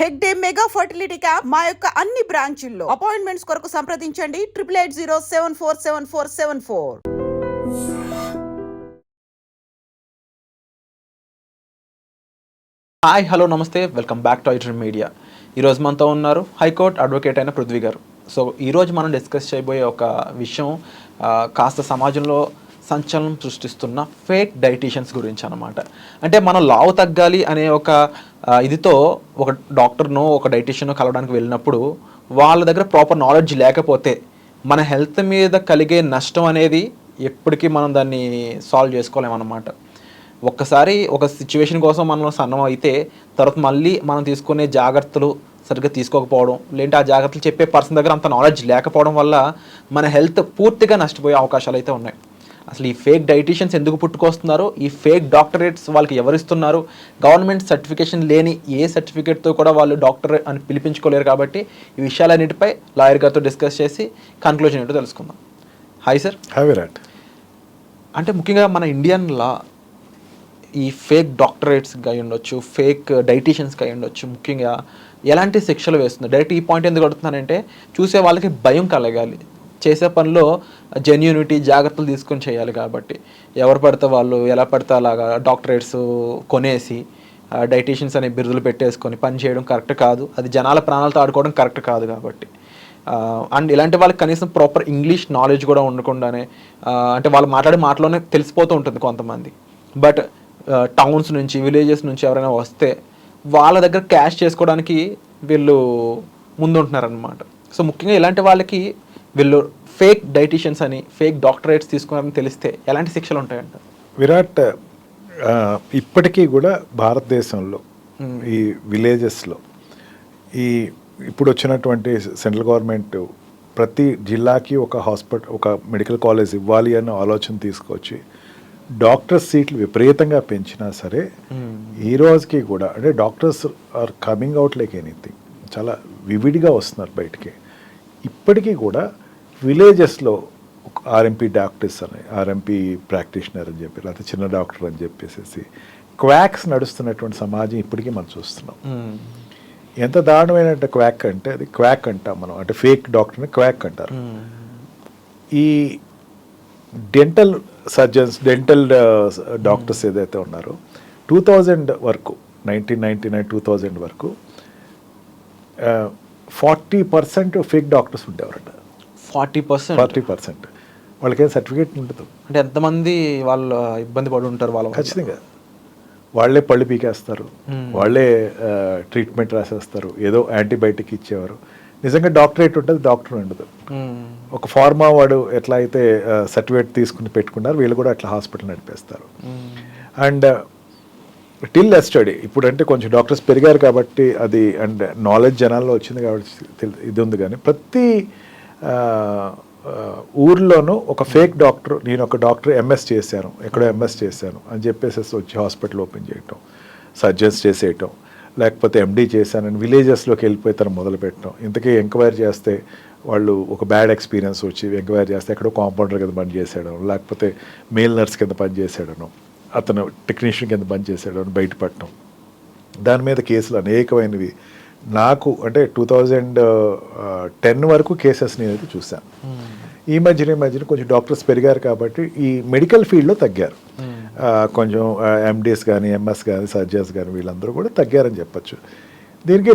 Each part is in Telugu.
హెగ్డే మెగా ఫర్టిలిటీ క్యాంప్ మా యొక్క అన్ని బ్రాంచుల్లో. అపాయింట్మెంట్స్ కొరకు సంప్రదించండి. Triple eight zero seven four seven four seven four. Hi hello నమస్తే. వెల్కమ్ బ్యాక్ టు ఐటర్ మీడియా. ఈరోజు మనతో ఉన్నారు హైకోర్టు అడ్వకేట్ అయిన పృథ్వీ గారు. సో ఈరోజు మనం డిస్కస్ చేయబోయే ఒక విషయం కాస్త సమాజంలో సంచలనం సృష్టిస్తున్న ఫేక్ డైటీషియన్స్ గురించి అనమాట అంటే మనం లావు తగ్గాలి అనే ఒక ఇదితో ఒక డాక్టర్ను ఒక డైటీషియన్ కలవడానికి వెళ్ళినప్పుడు వాళ్ళ దగ్గర ప్రాపర్ నాలెడ్జ్ లేకపోతే మన హెల్త్ మీద కలిగే నష్టం అనేది ఎప్పటికీ మనం దాన్ని సాల్వ్ చేసుకోలేమన్నమాట. ఒక్కసారి ఒక సిచ్యువేషన్ కోసం మనం సన్నం అయితే తర్వాత మళ్ళీ మనం తీసుకునే జాగ్రత్తలు సరిగ్గా తీసుకోకపోవడం లేదంటే ఆ జాగ్రత్తలు చెప్పే పర్సన్ దగ్గర అంత నాలెడ్జ్ లేకపోవడం వల్ల మన హెల్త్ పూర్తిగా నష్టపోయే అవకాశాలు అయితే ఉన్నాయి. అసలు ఈ ఫేక్ డైటీషియన్స్ ఎందుకు పుట్టుకొస్తున్నారు ఈ ఫేక్ డాక్టరేట్స్ వాళ్ళకి ఎవరిస్తున్నారు గవర్నమెంట్ సర్టిఫికేషన్ లేని ఏ సర్టిఫికేట్తో కూడా వాళ్ళు డాక్టర్ అని పిలిపించుకోలేరు కాబట్టి ఈ విషయాలన్నిటిపై లాయర్ గారితో డిస్కస్ చేసి కన్క్లూజన్ ఏంటో తెలుసుకుందాం. హాయ్ సార్ విరాట్ అంటే ముఖ్యంగా మన ఇండియన్ లా ఈ ఫేక్ డాక్టరేట్స్గా అయి ఉండొచ్చు ఫేక్ డైటీషియన్స్గా అయి ఉండొచ్చు ముఖ్యంగా ఎలాంటి శిక్షలు వేస్తుంది? డైరెక్ట్ ఈ పాయింట్ ఎందుకు అడుగుతున్నానంటే చూసే వాళ్ళకి భయం కలగాలి. చేసే పనిలో జెన్యూనిటీ జాగ్రత్తలు తీసుకొని చేయాలి కాబట్టి. ఎవరు పడితే వాళ్ళు ఎలా పడితే అలాగా డాక్టరేట్స్ కొనేసి డైటీషియన్స్ అనే బిరుదులు పెట్టేసుకొని పని చేయడం కరెక్ట్ కాదు. అది జనాల ప్రాణాలతో ఆడుకోవడం కరెక్ట్ కాదు కాబట్టి. అండ్ ఇలాంటి వాళ్ళకి కనీసం ప్రాపర్ ఇంగ్లీష్ నాలెడ్జ్ కూడా ఉండకుండానే అంటే వాళ్ళు మాట్లాడే మాటలోనే తెలిసిపోతూ ఉంటుంది కొంతమంది. బట్ టౌన్స్ నుంచి విలేజెస్ నుంచి ఎవరైనా వస్తే వాళ్ళ దగ్గర క్యాష్ చేసుకోవడానికి వీళ్ళు ముందుంటున్నారనమాట సో ముఖ్యంగా ఇలాంటి వాళ్ళకి వీళ్ళు ఫేక్ డైటీషియన్స్ అని ఫేక్ డాక్టరేట్స్ తీసుకున్నారని తెలిస్తే ఎలాంటి శిక్షలు ఉంటాయంట? విరాట్ ఇప్పటికీ కూడా భారతదేశంలో ఈ విలేజెస్లో ఈ ఇప్పుడు వచ్చినటువంటి సెంట్రల్ గవర్నమెంట్ ప్రతి జిల్లాకి ఒక హాస్పిటల్ ఒక మెడికల్ కాలేజ్ ఇవ్వాలి అన్న ఆలోచన తీసుకొచ్చి డాక్టర్ సీట్లు విపరీతంగా పెంచినా సరే ఈ రోజుకి కూడా అంటే doctors are coming out like anything. చాలా వివిడిగా వస్తున్నారు బయటికి. ఇప్పటికీ కూడా విలేజెస్లో ఆర్ఎంపీ డాక్టర్స్ అని ఆర్ఎంపీ ప్రాక్టీషనర్ అని చెప్పి లేకపోతే చిన్న డాక్టర్ అని చెప్పేసి క్వాక్స్ నడుస్తున్నటువంటి సమాజం ఇప్పటికీ మనం చూస్తున్నాం. ఎంత దారుణమైన క్వాక్ అంటే అది క్వాక్ అంటాం మనం అంటే ఫేక్ డాక్టర్ని క్వాక్ అంటారు. ఈ డెంటల్ సర్జన్స్ డెంటల్ డాక్టర్స్ ఏదైతే ఉన్నారో టూ థౌజండ్ వరకు nineteen ninety nine two thousand వరకు ఫార్టీ పర్సెంట్ ఫేక్ డాక్టర్స్ ఉండేవారట ఫార్టీ పర్సెంట్. Forty percent. వాళ్ళకేం సర్టిఫికేట్ ఉండదు. అంటే ఎంతమంది వాళ్ళు ఇబ్బంది పడి ఉంటారు వాళ్ళ? ఖచ్చితంగా. వాళ్ళే పళ్ళు పీకేస్తారు. వాళ్ళే ట్రీట్మెంట్ రాసేస్తారు. ఏదో యాంటీబయాటిక్ ఇచ్చేవారు. నిజంగా డాక్టరేట్ ఉంటుంది డాక్టర్ ఉండదు. ఒక ఫార్మా వాడు ఎట్లా అయితే సర్టిఫికేట్ తీసుకుని పెట్టుకున్నారు వీళ్ళు కూడా అట్లా హాస్పిటల్ నడిపేస్తారు. And till study. ఇప్పుడు అంటే కొంచెం డాక్టర్స్ పెరిగారు కాబట్టి అది అండ్ నాలెడ్జ్ జనాల్లో వచ్చింది కాబట్టి ఇది ఉంది కానీ ప్రతి ఊర్లోనూ ఒక ఫేక్ డాక్టర్ నేను ఒక డాక్టర్ ఎంఎస్ చేశాను ఎక్కడో ఎంఎస్ చేశాను అని చెప్పేసి వచ్చి హాస్పిటల్ ఓపెన్ చేయటం సర్జన్స్ చేసేయటం లేకపోతే ఎండీ చేశానని విలేజెస్లోకి వెళ్ళిపోయి తను మొదలు పెట్టడం ఇంతకీ ఎంక్వైరీ చేస్తే వాళ్ళు ఒక బ్యాడ్ ఎక్స్పీరియన్స్ వచ్చి ఎంక్వైరీ చేస్తే ఎక్కడో కాంపౌండర్ కింద పని చేసాడు లేకపోతే మేల్ నర్స్ కింద పని చేసాడను అతను టెక్నీషియన్ కింద పని చేసాడు బయటపడటం. దాని మీద కేసులు అనేకమైనవి నాకు అంటే టూ థౌజండ్ టెన్ వరకు కేసెస్ నేనైతే చూశాను. ఈ మధ్యన ఈ మధ్యన కొంచెం డాక్టర్స్ పెరిగారు కాబట్టి ఈ మెడికల్ ఫీల్డ్లో తగ్గారు. ఆ, కొంచెం ఎండీస్ కానీ ఎంఎస్ కానీ సర్జన్స్ కానీ వీళ్ళందరూ కూడా తగ్గారని చెప్పొచ్చు. దీనికి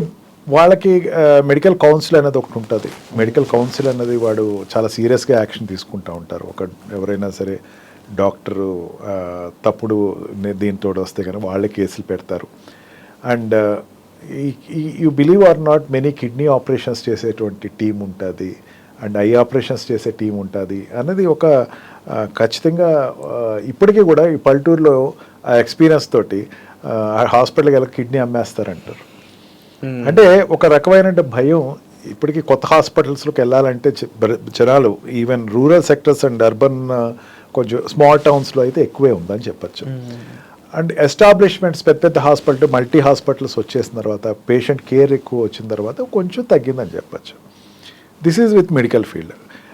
వాళ్ళకి మెడికల్ కౌన్సిల్ అనేది ఒకటి ఉంటుంది. మెడికల్ కౌన్సిల్ అన్నది వాడు చాలా సీరియస్గా యాక్షన్ తీసుకుంటూ ఉంటారు. ఒక ఎవరైనా సరే డాక్టరు తప్పుడు దీంతో వస్తే కానీ వాళ్ళే కేసులు పెడతారు. And you believe or not many kidney operations చేసేటువంటి టీం ఉంటుంది. అండ్ ఐ ఆపరేషన్స్ చేసే టీం ఉంటుంది. అన్నది ఒక ఖచ్చితంగా ఇప్పటికీ కూడా ఈ పల్లెటూరులో ఆ ఎక్స్పీరియన్స్ తోటి హాస్పిటల్కి వెళ్ళి కిడ్నీ అమ్మేస్తారంటారు. మ్మ్. అంటే ఒక రకమైన భయం ఇప్పటికీ కొత్త హాస్పిటల్స్లోకి వెళ్ళాలంటే జనాలు even rural sectors and urban కొంచెం స్మాల్ టౌన్స్లో అయితే ఎక్కువే ఉందని చెప్పొచ్చు. అండ్ ఎస్టాబ్లిష్మెంట్స్ పెద్ద పెద్ద హాస్పిటల్ మల్టీ హాస్పిటల్స్ వచ్చేసిన తర్వాత పేషెంట్ కేర్ ఎక్కువ వచ్చిన తర్వాత కొంచెం తగ్గిందని చెప్పొచ్చు. This is with medical field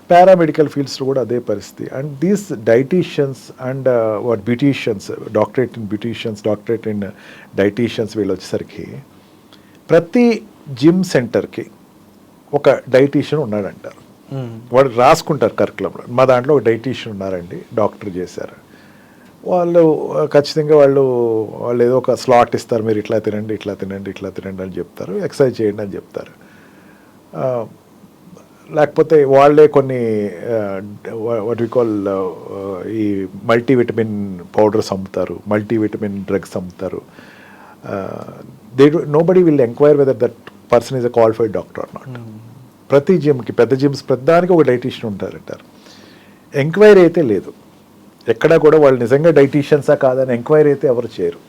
paramedical ఫీల్డ్స్లో కూడా అదే పరిస్థితి. And these dieticians and what beauticians doctorate in beauticians doctorate in dieticians వీళ్ళు వచ్చేసరికి ప్రతి జిమ్ సెంటర్కి ఒక డైటీషియన్ ఉన్నాడంటారు మ్మ్. వాడు రాసుకుంటారు కరికులంలో మా దాంట్లో ఒక డైటీషియన్ ఉన్నారండి డాక్టర్ చేశారు. వాళ్ళు ఖచ్చితంగా వాళ్ళు వాళ్ళు ఏదో ఒక స్లాట్ ఇస్తారు మీరు ఇట్లా తినండి ఇట్లా తినండి ఇట్లా తినండి అని చెప్తారు ఎక్సర్సైజ్ చేయండి అని చెప్తారు. లేకపోతే వాళ్ళే కొన్ని వాట్ వి కాల్ ఈ మల్టీవిటమిన్ పౌడర్స్ అమ్ముతారు మల్టీవిటమిన్ డ్రగ్స్ అమ్ముతారు they nobody will enquire whether that person is a qualified doctor or not ప్రతి జిమ్కి పెద్ద జిమ్స్ ప్రతిదానికి ఒక డైటీషియన్ ఉంటారంటారు. ఎంక్వైరీ అయితే లేదు. ఎక్కడా కూడా వాళ్ళు నిజంగా డైటీషియన్సా కాదని ఎంక్వైరీ అయితే ఎవరు చేయరు.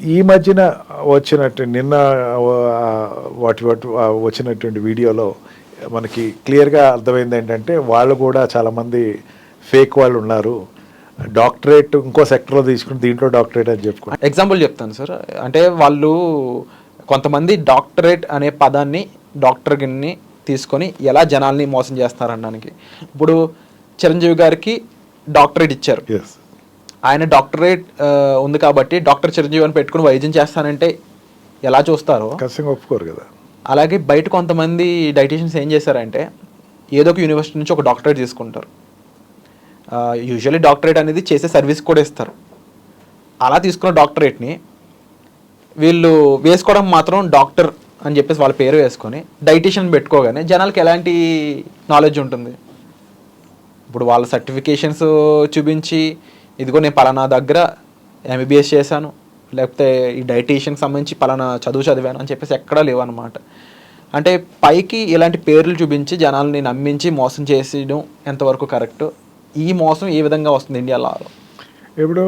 ఈ మధ్యన వచ్చినట్టు నిన్న వాటి వాటి వచ్చినటువంటి వీడియోలో మనకి క్లియర్గా అర్థమైంది ఏంటంటే వాళ్ళు కూడా చాలామంది ఫేక్ వాళ్ళు ఉన్నారు. డాక్టరేట్ ఇంకో సెక్టర్లో తీసుకుని దీంట్లో డాక్టరేట్ అని చెప్పుకుంటారు. ఎగ్జాంపుల్ చెప్తాను సార్. అంటే వాళ్ళు కొంతమంది డాక్టరేట్ అనే పదాన్ని డాక్టర్ గిన్ని తీసుకొని ఎలా జనాల్ని మోసం చేస్తారనడానికి. ఇప్పుడు చిరంజీవి గారికి డాక్టరేట్ ఇచ్చారు. ఆయన డాక్టరేట్ ఉంది కాబట్టి డాక్టర్ చిరంజీవి అని పెట్టుకుని వైద్యం చేస్తానంటే ఎలా చూస్తారో? ఖచ్చితంగా ఒప్పుకోరు కదా. అలాగే బయట కొంతమంది డైటీషియన్స్ ఏం చేశారంటే ఏదో ఒక యూనివర్సిటీ నుంచి ఒక డాక్టరేట్ తీసుకుంటారు. యూజువల్లీ డాక్టరేట్ అనేది చేసే సర్వీస్ కూడా ఇస్తారు. అలా తీసుకున్న డాక్టరేట్ని వీళ్ళు వేసుకోవడం మాత్రం డాక్టర్ అని చెప్పేసి వాళ్ళ పేరు వేసుకొని డైటీషియన్ పెట్టుకోగానే జనాలకి ఎలాంటి నాలెడ్జ్ ఉంటుంది? ఇప్పుడు వాళ్ళ సర్టిఫికేషన్స్ చూపించి ఇదిగో నేను పలానా దగ్గర ఎంబీబీఎస్ చేశాను లేకపోతే ఈ డైటీషియన్కి సంబంధించి పలానా చదువు చదివాను అని చెప్పేసి ఎక్కడా లేవు అనమాట అంటే పైకి ఇలాంటి పేర్లు చూపించి జనాల్ని నమ్మించి మోసం చేసేయడం ఎంతవరకు కరెక్ట్? ఈ మోసం ఏ విధంగా వస్తుంది ఇండియాలో? ఇప్పుడు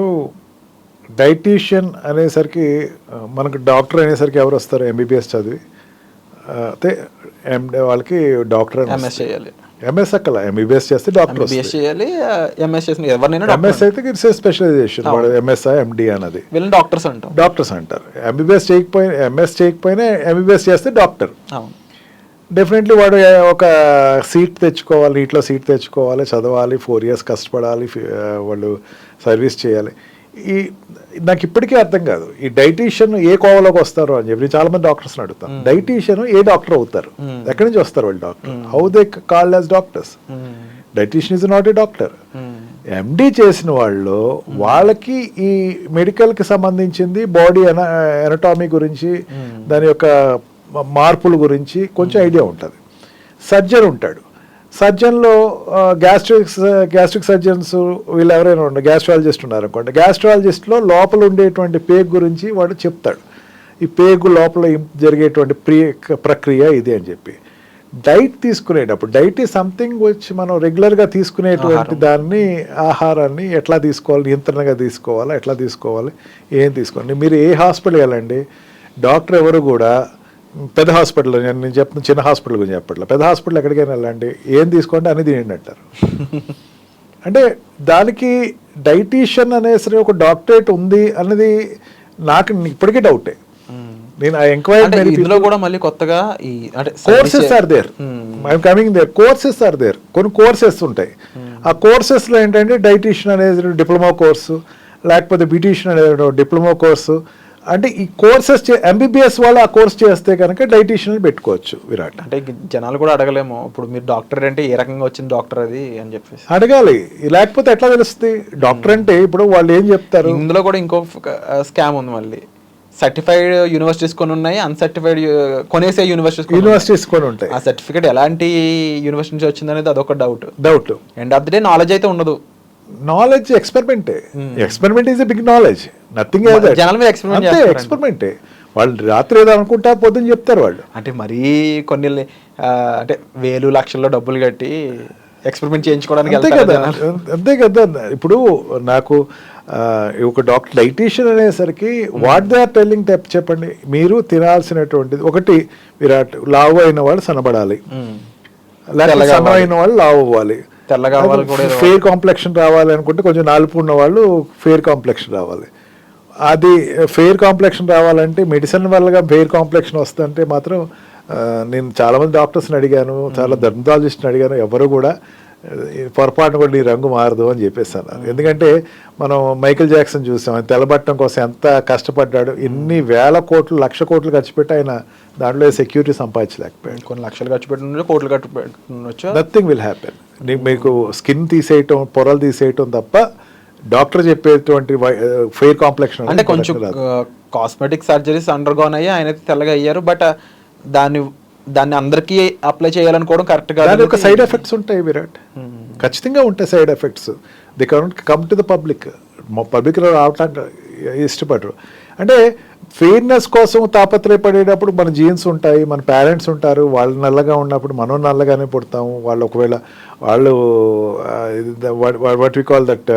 డైటీషియన్ అనేసరికి మనకు డాక్టర్ అనేసరికి ఎవరు వస్తారు ఎంబీబీఎస్ చదివి? అయితే ఎండి వాళ్ళకి డాక్టర్ ఎంఎస్ చేయాలి. ఎంఎస్ అక్కల ఎంబీబీఎస్ చేస్తే డాక్టర్ ఎంబీబీఎస్ చేయాలి ఎంఎస్ చేసిన ఎవరినైనా ఎంఎస్ అయితే ఇట్స్ స్పెషలైజేషన్ వాడు ఎంఎస్ఐ ఎండి అన్నది. వీళ్ళని డాక్టర్స్ అంటాం. డాక్టర్స్ అంటారు. ఎంబీబీఎస్ చేయకపోయినా ఎంఎస్ చేయకపోయినా ఎంబీబీఎస్ చేస్తే డాక్టర్ అవును. డెఫినెట్లీ వాడు ఒక సీట్ తెచ్చుకోవాలి నీటిలో సీట్ తెచ్చుకోవాలి చదవాలి ఫోర్ ఇయర్స్ కష్టపడాలి వాళ్ళు సర్వీస్ చేయాలి. ఈ నాకు ఇప్పటికీ అర్థం కాదు. ఈ డైటీషియన్ ఏ కోవలోకి వస్తారు అని చెప్పి నేను చాలా మంది డాక్టర్స్ అడుగుతాను డైటీషియన్ ఏ డాక్టర్ అవుతారు? ఎక్కడి నుంచి వస్తారు వాళ్ళు doctor? How they called as doctors dietician is not a doctor MD చేసిన వాళ్ళు వాళ్ళకి ఈ మెడికల్కి సంబంధించింది బాడీ ఎనటామీ గురించి దాని యొక్క మార్పుల గురించి కొంచెం ఐడియా ఉంటుంది. సర్జన్ ఉంటాడు. సర్జన్లో గ్యాస్ట్రిక్స్ గ్యాస్ట్రిక్ సర్జన్స్ వీళ్ళు ఎవరైనా ఉండే గ్యాస్ట్రాలజిస్ట్ ఉన్నారు అనుకోండి గ్యాస్ట్రాలజిస్ట్లో లోపల ఉండేటువంటి పేగు గురించి వాడు చెప్తాడు. ఈ పేగు లోపల జరిగేటువంటి ప్రియ ప్రక్రియ ఇది అని చెప్పి. డైట్ తీసుకునేటప్పుడు డైట్ ఈ సంథింగ్ వచ్చి మనం రెగ్యులర్గా తీసుకునేటువంటి దాన్ని ఆహారాన్ని ఎట్లా తీసుకోవాలి నియంత్రణగా తీసుకోవాలా ఎట్లా తీసుకోవాలి ఏం తీసుకోవాలి. మీరు ఏ హాస్పిటల్ వెళ్ళండి డాక్టర్ ఎవరు కూడా పెద్ద హాస్పిటల్ నేను నేను చెప్తున్న చిన్న హాస్పిటల్ గురించి చెప్పట్లేదు పెద్ద హాస్పిటల్ ఎక్కడికైనా వెళ్ళండి. ఏం తీసుకోండి అని తినండి అంటారు. అంటే దానికి డైటీషియన్ అనేసరి ఒక డాక్టరేట్ ఉంది అన్నది నాకు ఇప్పటికీ డౌటే. నేను ఆ ఎంక్వైరీ ఇందులో కూడా మళ్ళీ కొత్తగా ఈ అంటే courses are there I'm coming there courses are there కొన్ని కోర్సెస్ ఉంటాయి. ఆ కోర్సెస్లో ఏంటంటే డైటీషియన్ అనేది డిప్లొమా కోర్సు లేకపోతే బ్యూటీషియన్ అనేది డిప్లొమా కోర్సు అంటే ఈ కోర్సెస్ ఎంబీబీఎస్ వాళ్ళు ఆ కోర్స్ చేస్తే కనుక డైటీషియన్ పెట్టుకోవచ్చు విరాట్. అంటే జనాలు కూడా అడగలేము. ఇప్పుడు మీరు డాక్టర్ అంటే ఏ రకంగా వచ్చింది డాక్టర్ అది అని చెప్పేసి. అడగాలి. లేకపోతే ఎట్లా తెలుస్తుంది? డాక్టర్ అంటే ఇప్పుడు వాళ్ళు ఏం చెప్తారు? ఇందులో కూడా ఇంకో స్కామ్ ఉంది మళ్ళీ. సర్టిఫైడ్ యూనివర్సిటీస్ కొన్ని ఉన్నాయి అన్సర్టిఫైడ్ కొనేసే యూనివర్సిటీస్ యూనివర్సిటీస్ కొన్ని ఉంటాయి. ఆ సర్టిఫికేట్ ఎలాంటి యూనివర్సిటీ నుంచి వచ్చింది అనేది అదొక doubt doubt end of the day knowledge అయితే ఉండదు. Knowledge ఎక్స్పెరిమెంటే experiment is a big knowledge nothing అంతే. ఎక్స్పెరిమెంటే వాళ్ళు రాత్రి ఏదో అనుకుంటారు పొద్దున్న చెప్తారు వాళ్ళు. అంటే మరీ కొన్ని అంటే వేలు లక్షల్లో డబ్బులు కట్టి ఎక్స్పెరిమెంట్ చేయించుకోవడానికి అంతే కదా. అంతే కదా. ఇప్పుడు నాకు ఒక డాక్టర్ డైటీషియన్ అనేసరికి వాట్ దే ఆర్ టెల్లింగ్ చెప్పండి. మీరు తినాల్సినటువంటిది ఒకటి విరాట్ లావు అయిన వాళ్ళు సనబడాలి మ్మ్. లేకపోతే సన్న అయిన వాళ్ళు లావు అవ్వాలి. తెల్లగా కూడా ఫేర్ కాంప్లెక్షన్ రావాలి అనుకుంటే కొంచెం నాలుపు ఉన్న వాళ్ళు ఫేర్ కాంప్లెక్షన్ రావాలి. అది ఫెయిర్ కాంప్లెక్షన్ రావాలంటే మెడిసిన్ వల్లగా ఫెయిర్ కాంప్లెక్షన్ వస్తుంటే మాత్రం నేను చాలా మంది డాక్టర్స్ని అడిగాను చాలా డర్మటాలజిస్ట్ని అడిగాను ఎవరు కూడా పొరపాటున కూడా నీ రంగు మారదు అని చెప్పేసి అన్నారు. ఎందుకంటే మనం మైకేల్ జాక్సన్ చూసాం ఆయన తెల్లబట్టం కోసం ఎంత కష్టపడ్డాడు ఎన్ని వేల కోట్లు లక్ష కోట్లు ఖర్చు పెట్టి ఆయన దాంట్లో సెక్యూరిటీ సంపాదించలేకపోయాడు. కొన్ని లక్షలు ఖర్చు పెట్టి కోట్లు ఖర్చు పెట్టుకోవచ్చు నథింగ్ విల్ హ్యాపెన్ మీకు స్కిన్ తీసేయటం పొరలు తీసేయటం తప్ప డాక్టర్ చెప్పేటువంటి ఫెయిర్ కాంప్లెక్షన్ అంటే కొంచెం కాస్మెటిక్ సర్జరీస్ అండర్ గోన్ అయ్యి ఆయన తెల్లగా అయ్యారు బట్ దాన్ని దాన్ని అందరికీ అప్లై చేయాలనుకోవడం కరెక్ట్ దాని కాదు యొక్క సైడ్ ఎఫెక్ట్స్ ఉంటాయి విరాట్. ఖచ్చితంగా ఉంటాయి side effects the current come to the public పబ్లిక్లో రావటానికి ఇష్టపడరు. అంటే ఫెయిర్నెస్ కోసం తాపత్రయపడేటప్పుడు మన జీన్స్ ఉంటాయి మన పేరెంట్స్ ఉంటారు. వాళ్ళు నల్లగా ఉన్నప్పుడు మనం నల్లగానే పుడతాము. వాళ్ళు ఒకవేళ వాళ్ళు వాట్ వి కాల్ దట్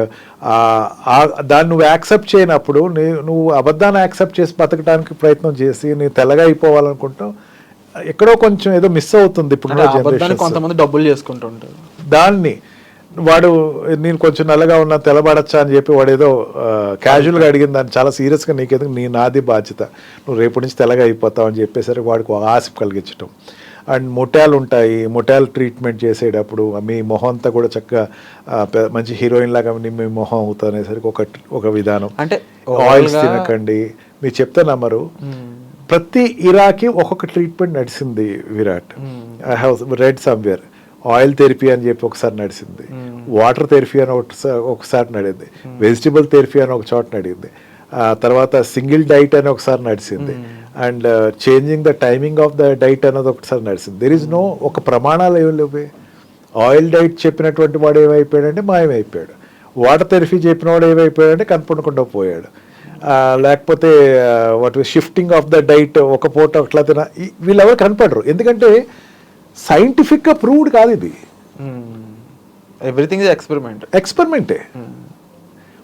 దాన్ని నువ్వు యాక్సెప్ట్ చేయనప్పుడు నీ నువ్వు అబద్ధాన్ని యాక్సెప్ట్ చేసి బతకడానికి ప్రయత్నం చేసి నీ తెల్లగా అయిపోవాలనుకుంటాం ఎక్కడో కొంచెం ఏదో మిస్ అవుతుంది ఇప్పుడు కొంతమంది డబ్బులు చేసుకుంటుంటారు. దాన్ని వాడు నేను కొంచెం నల్లగా ఉన్నా తెల్లబడచ్చా అని చెప్పి వాడు ఏదో క్యాజువల్గా అడిగిన దాన్ని చాలా సీరియస్గా నీకెందుకు? నీ నాది బాధ్యత. నువ్వు రేపు నుంచి తెల్లగా అయిపోతావు అని చెప్పేసరికి వాడికి ఒక ఆశ కలిగించడం అండ్ మొటాలు ఉంటాయి. మొటాల్ ట్రీట్మెంట్ చేసేటప్పుడు మీ మొహం అంతా కూడా చక్కగా మంచి హీరోయిన్ లాగా మీ మొహం అవుతుంది అనేసరికి ఒక ఒక విధానం. అంటే ఆయిల్స్ తినకండి. మీరు చెప్తే నమ్మరు. ప్రతి ఇరాకి ఒక్కొక్క ట్రీట్మెంట్ నడిచింది Virat. I have read somewhere. Oil therapy అని చెప్పి ఒకసారి నడిచింది వాటర్ థెరపీ అని ఒకసారి ఒకసారి నడింది. వెజిటబుల్ థెరపీ అని ఒక చోట నడింది. ఆ తర్వాత సింగిల్ డైట్ అని ఒకసారి నడిచింది and changing the timing of the diet అనేది ఒకసారి నడిచింది దెర్ ఇస్ నో ఒక ప్రమాణాలు ఏమి లేవు. ఆయిల్ డైట్ చెప్పినటువంటి వాడు ఏమైపోయాడంటే మాయమైపోయాడు. వాటర్ థెరపీ చెప్పిన వాడు ఏమైపోయాడంటే కనపడకుండా పోయాడు. లేకపోతే what shifting of the diet ఒక పూట అట్లా తిన వీళ్ళెవరు కనపడరు. ఎందుకంటే సైంటిఫిక్గా ప్రూవ్డ్ కాదు ఇది. ఎవ్రీథింగ్ ఇస్ ఎక్స్పెరిమెంట్ ఎక్స్పెరిమెంటే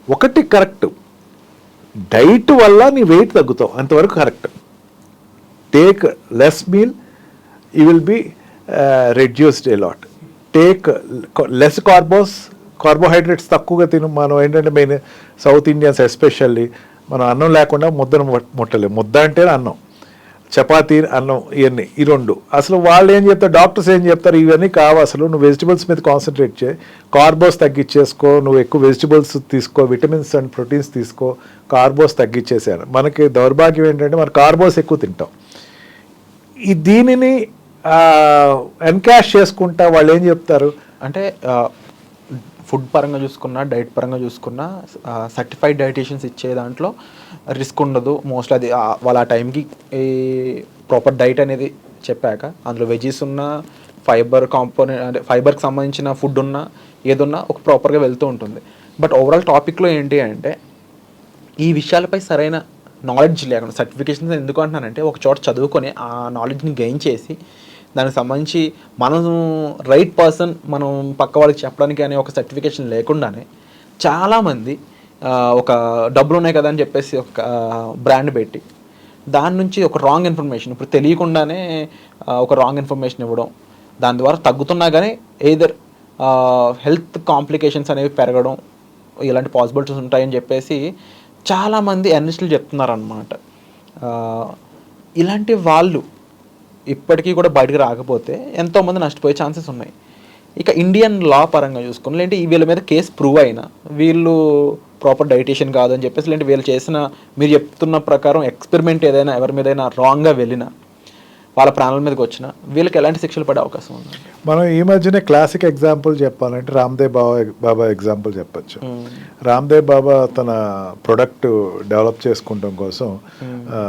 ఒకటి కరెక్ట్ డైట్ వల్ల నీ వెయిట్ తగ్గుతావు. అంతవరకు correct take less meal you will be reduced a lot take less carbs carbohydrates తక్కువగా తిను. మనం ఏంటంటే మెయిన్ సౌత్ ఇండియన్స్ ఎస్పెషల్లీ మనం అన్నం లేకుండా ముద్దను ముట్టలేము. ముద్ద అంటే అన్నం. చపాతీ అన్నం ఇవన్నీ ఈ రెండు. అసలు వాళ్ళు ఏం చెప్తారు? డాక్టర్స్ ఏం చెప్తారు? ఇవన్నీ కావు అసలు. నువ్వు వెజిటబుల్స్ మీద కాన్సన్ట్రేట్ చేయి. కార్బోస్ తగ్గించేసుకో. నువ్వు ఎక్కువ వెజిటబుల్స్ తీసుకో. విటమిన్స్ అండ్ ప్రోటీన్స్ తీసుకో. కార్బోస్ తగ్గించేసాను మనకి దౌర్భాగ్యం ఏంటంటే మనం కార్బోస్ ఎక్కువ తింటాం. ఈ దీనిని ఎన్కాష్ చేసుకుంటా వాళ్ళు ఏం చెప్తారు? అంటే ఫుడ్ పరంగా చూసుకున్నా డైట్ పరంగా చూసుకున్నా సర్టిఫైడ్ డైటీషియన్స్ ఇచ్చే దాంట్లో రిస్క్ ఉండదు. మోస్ట్లీ అది వాళ్ళ ఆ టైంకి ఈ ప్రాపర్ డైట్ అనేది చెప్పాక అందులో వెజీస్ ఉన్న ఫైబర్ కాంపోనెంట్ అంటే ఫైబర్కి సంబంధించిన ఫుడ్ ఉన్నా ఏదున్నా ఒక ప్రాపర్గా వెళ్తూ ఉంటుంది. బట్ ఓవరాల్ టాపిక్లో ఏంటి అంటే ఈ విషయాలపై సరైన నాలెడ్జ్ లేకుండా సర్టిఫికేషన్స్ ఎందుకు అంటున్నానంటే ఒక చోట చదువుకొని ఆ నాలెడ్జ్ని గెయిన్ చేసి దానికి సంబంధించి మనం రైట్ పర్సన్ మనం పక్క వాళ్ళకి చెప్పడానికి అనే ఒక సర్టిఫికేషన్ లేకుండానే చాలామంది ఒక డబ్బులు ఉన్నాయి కదా అని చెప్పేసి ఒక బ్రాండ్ పెట్టి దాని నుంచి ఒక రాంగ్ ఇన్ఫర్మేషన్ ఇప్పుడు తెలియకుండానే ఒక రాంగ్ ఇన్ఫర్మేషన్ ఇవ్వడం దాని ద్వారా తగ్గుతున్నా కానీ ఏదర్ హెల్త్ కాంప్లికేషన్స్ అనేవి పెరగడం ఇలాంటి పాసిబిలిటీస్ ఉంటాయని చెప్పేసి చాలామంది ఎన్నిస్టులు చెప్తున్నారు అనమాట ఇలాంటి వాళ్ళు ఇప్పటికీ కూడా బయటకు రాకపోతే ఎంతోమంది నష్టపోయే ఛాన్సెస్ ఉన్నాయి. ఇక ఇండియన్ లా పరంగా చూసుకుని లేదంటే వీళ్ళ మీద కేసు ప్రూవ్ అయినా వీళ్ళు ప్రాపర్ డైటీషియన్ కాదు అని చెప్పేసి లేదంటే వీళ్ళు చేసిన మీరు చెప్తున్న ప్రకారం ఎక్స్పెరిమెంట్ ఏదైనా ఎవరి మీదైనా రాంగ్గా వెళ్ళినా వాళ్ళ ప్రాణాల మీదకి వచ్చినా వీళ్ళకి ఎలాంటి శిక్షలు పడే అవకాశం ఉంది? మనం ఈ మధ్యనే క్లాసిక్ ఎగ్జాంపుల్ చెప్పాలంటే రామ్దేవ్ బాబా బాబా ఎగ్జాంపుల్ చెప్పొచ్చు. రామ్దేవ్ బాబా తన ప్రొడక్ట్ డెవలప్ చేసుకుంటాం కోసం ఆ,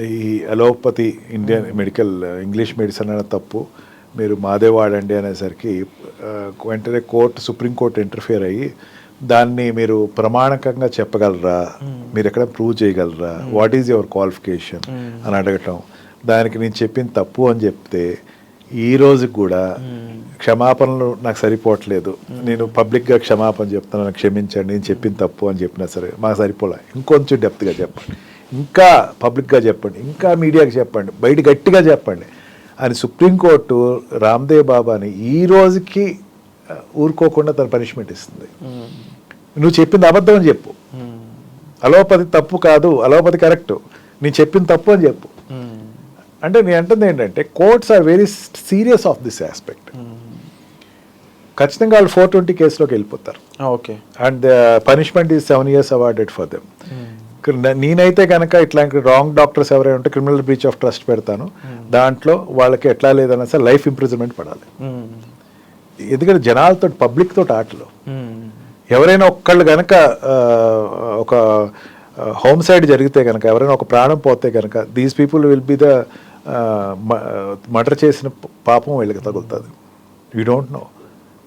ఈ allopathy Indian medical English medicine అనే తప్పు. మీరు మాదే వాడండి అనేసరికి వెంటనే కోర్టు సుప్రీంకోర్టు ఇంటర్ఫియర్ అయ్యి దాన్ని మీరు ప్రమాణకంగా చెప్పగలరా? మీరు ఎక్కడ ప్రూవ్ చేయగలరా? వాట్ ఈజ్ యువర్ క్వాలిఫికేషన్ అని అడగటం. దానికి నేను చెప్పింది తప్పు అని చెప్తే ఈ రోజుకి కూడా క్షమాపణలు నాకు సరిపోవట్లేదు. నేను పబ్లిక్గా క్షమాపణ చెప్తాను క్షమించండి నేను చెప్పింది తప్పు అని చెప్పినా సరే మాకు సరిపోలే. ఇంకొంచెం డెప్త్గా చెప్పండి. ఇంకా పబ్లిక్గా చెప్పండి ఇంకా మీడియాకి చెప్పండి బయట గట్టిగా చెప్పండి. అని సుప్రీంకోర్టు రామ్దేవ్ బాబాని ఈ రోజుకి ఊరుకోకుండా తన పనిష్మెంట్ ఇస్తుంది. నువ్వు చెప్పింది అబద్ధం అని చెప్పు. అలోపతి తప్పు కాదు అలోపతి కరెక్ట్. నేను చెప్పింది తప్పు అని చెప్పు. అంటే నేను అంటుంది ఏంటంటే courts are very serious of this aspect. ఖచ్చితంగా వాళ్ళు ఫోర్ ట్వంటీ కేసులోకి వెళ్ళిపోతారు. Okay. And the punishment is seven years awarded for them. నేనైతే కనుక ఇట్లాంటి రాంగ్ డాక్టర్స్ ఎవరైనా ఉంటే క్రిమినల్ బ్రీచ్ ఆఫ్ ట్రస్ట్ పెడతాను. దాంట్లో వాళ్ళకి ఎట్లా లేదన్నా సరే లైఫ్ ఇంప్రిజన్మెంట్ పడాలి. ఎందుకంటే జనాలతో పబ్లిక్ తోటి ఆటలు. ఎవరైనా ఒక్కళ్ళు కనుక ఒక హోమ్ సైడ్ జరిగితే కనుక ఎవరైనా ఒక ప్రాణం పోతే కనుక these people will be the murder చేసిన పాపం వీళ్ళకి తగులుతుంది. యూ డోంట్ నో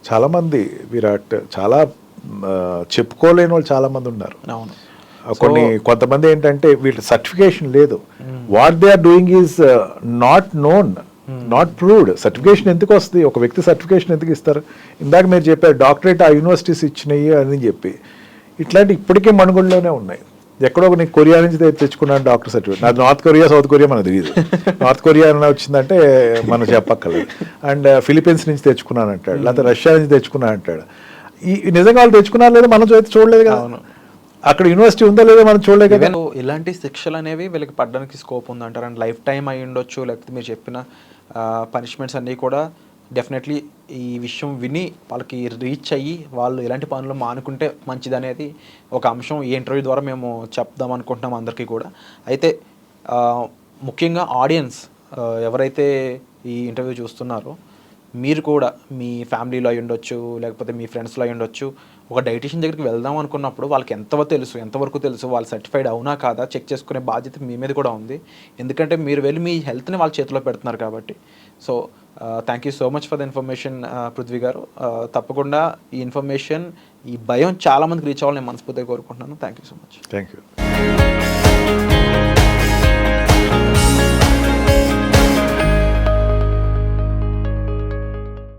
చాలామంది విరాట్ చాలా చెప్పుకోలేని వాళ్ళు చాలామంది ఉన్నారు. అవును. కొన్ని కొంతమంది ఏంటంటే వీళ్ళ సర్టిఫికేషన్ లేదు. What they are doing is not known not proved certification ఎందుకు వస్తుంది? ఒక వ్యక్తి సర్టిఫికేషన్ ఎందుకు ఇస్తారు? ఇందాక మీరు చెప్పారు డాక్టరేట్ ఆ యూనివర్సిటీస్ ఇచ్చినాయి అని చెప్పి. ఇట్లాంటి ఇప్పటికే మనుగడలోనే ఉన్నాయి. ఎక్కడో ఒక నీకు కొరియా నుంచి తెచ్చుకున్నాను డాక్టర్ సర్టిఫికేట్ నాది నార్త్ కొరియా సౌత్ కొరియా మనకు తెలియదు నార్త్ కొరియా అన్న వచ్చిందంటే మనం చెప్పక్కర్లేదు. అండ్ ఫిలిపీన్స్ నుంచి తెచ్చుకున్నాను అంటాడు. లేకపోతే రష్యా నుంచి తెచ్చుకున్నాను అంటాడు. ఈ నిజంగా వాళ్ళు తెచ్చుకున్నారు లేదా మనం చూడలేదు కదా. అక్కడ యూనివర్సిటీ ఉందో లేదో మనం చూడలేదు కదా. ఇలాంటి శిక్షలు అనేవి వీళ్ళకి పడడానికి స్కోప్ ఉందంటారు. అండ్ లైఫ్ టైం అయి ఉండొచ్చు లేకపోతే మీరు చెప్పిన పనిష్మెంట్స్ అన్నీ కూడా డెఫినెట్లీ ఈ విషయం విని వాళ్ళకి రీచ్ అయ్యి వాళ్ళు ఇలాంటి పనులు మానుకుంటే మంచిది అనేది ఒక అంశం ఈ ఇంటర్వ్యూ ద్వారా మేము చెప్దాం అనుకుంటున్నాం అందరికీ కూడా. అయితే ముఖ్యంగా ఆడియన్స్ ఎవరైతే ఈ ఇంటర్వ్యూ చూస్తున్నారో మీరు కూడా మీ ఫ్యామిలీలో అయి ఉండొచ్చు లేకపోతే మీ ఫ్రెండ్స్లో అయి ఉండొచ్చు ఒక డైటీషియన్ దగ్గరికి వెళ్దాం అనుకున్నప్పుడు వాళ్ళకి ఎంతవరకు తెలుసు ఎంతవరకు తెలుసు వాళ్ళు సర్టిఫైడ్ అవునా కాదా చెక్ చేసుకునే బాధ్యత మీ మీద కూడా ఉంది. ఎందుకంటే మీరు వెళ్ళి మీ హెల్త్ని వాళ్ళ చేతిలో పెడుతున్నారు కాబట్టి. So thank you so much for the information Prithvi గారు. తప్పకుండా ఈ ఇన్ఫర్మేషన్ ఈ భయం చాలామందికి రీచ్ అవ్వాలని నేను మనస్ఫూర్తిగా కోరుకుంటున్నాను. Thank you so much thank you